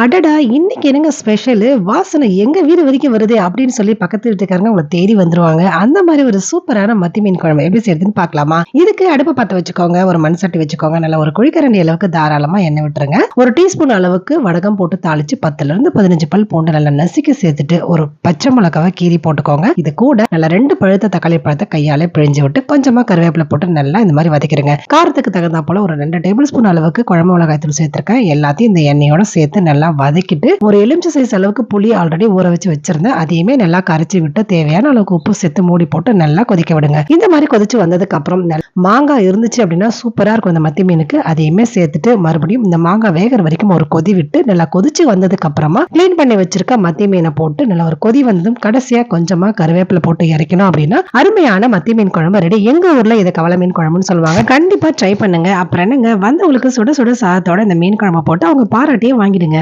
அடடா! இன்னைக்கு என்னங்க ஸ்பெஷலு? வாசனை எங்க வீடு வரைக்கும் வருது அப்படின்னு சொல்லி பக்கத்து வீட்டுக்காரங்க உங்களை தேடி வந்துருவாங்க. அந்த மாதிரி ஒரு சூப்பரான மத்தி மீன் குழம்பு எப்படி செய்றதுன்னு பார்க்கலாமா? இதுக்கு அடுப்பு பத்த வச்சுக்கோங்க. ஒரு மண் சட்டி வச்சுக்கோங்க. நல்லா ஒரு குழிக்கரண்டி அளவுக்கு தாராளமா எண்ணெய் விட்டுருங்க. ஒரு டீஸ்பூன் அளவுக்கு வடகம் போட்டு தாளிச்சு 10லருந்து 15 பல் பூண்டு நல்லா நசுக்கி சேர்த்துட்டு, ஒரு பச்சை மிளகாவை கீறி போட்டுக்கோங்க. இது கூட நல்லா ரெண்டு பழுத்த தக்காளி பழத்தை கையாலே பிழிஞ்சு விட்டு, கொஞ்சமா கருவேப்பிலை போட்டு நல்லா இந்த மாதிரி வதக்கிடுங்க. காரத்துக்கு தகுந்தா போல ஒரு ரெண்டு டேபிள் ஸ்பூன் அளவுக்கு குழம்பு மிளகாய் தூள் சேர்த்துருக்கேன். எல்லாத்தையும் இந்த எண்ணெயோட சேர்த்து நல்லா வதக்கிட்டு, ஒரு எலுமிச்சை சைஸ் அளவுக்கு புளி ஆல்ரெடி ஊற வச்சு வச்சிருந்தேன். அதையுமே நல்லா கரைச்சி விட்டு, தேவையான அளவுக்கு உப்பு சேர்த்து மூடி போட்டு நல்லா கொதிக்க விடுங்க. இந்த மாதிரி கொதிச்சு வந்ததுக்கு அப்புறம் மாங்காய் இருந்துச்சு அப்படின்னா சூப்பரா இருக்கும் அந்த மத்தி மீனுக்கு. அதையுமே சேர்த்துட்டு மறுபடியும் இந்த மாங்காய் வேகிற வரைக்கும் ஒரு கொதி விட்டு, நல்லா கொதிச்சு வந்ததுக்கு அப்புறமா கிளீன் பண்ணி வச்சிருக்க மத்தி மீனை போட்டு நல்லா ஒரு கொதி வந்ததும் கடைசியா கொஞ்சமா கருவேப்பில போட்டு இறக்கணும் அப்படின்னா, அருமையான மத்தி மீன் குழம்பு ரெடி. எங்க ஊர்ல இதை கவலை மீன் குழம்புன்னு சொல்லுவாங்க. கண்டிப்பா ட்ரை பண்ணுங்க. அப்புறம் என்னங்க வந்தவங்களுக்கு சுட சுட சாதத்தோட இந்த மீன் குழம்ப போட்டு அவங்க பாராட்டியே வாங்கிடுங்க.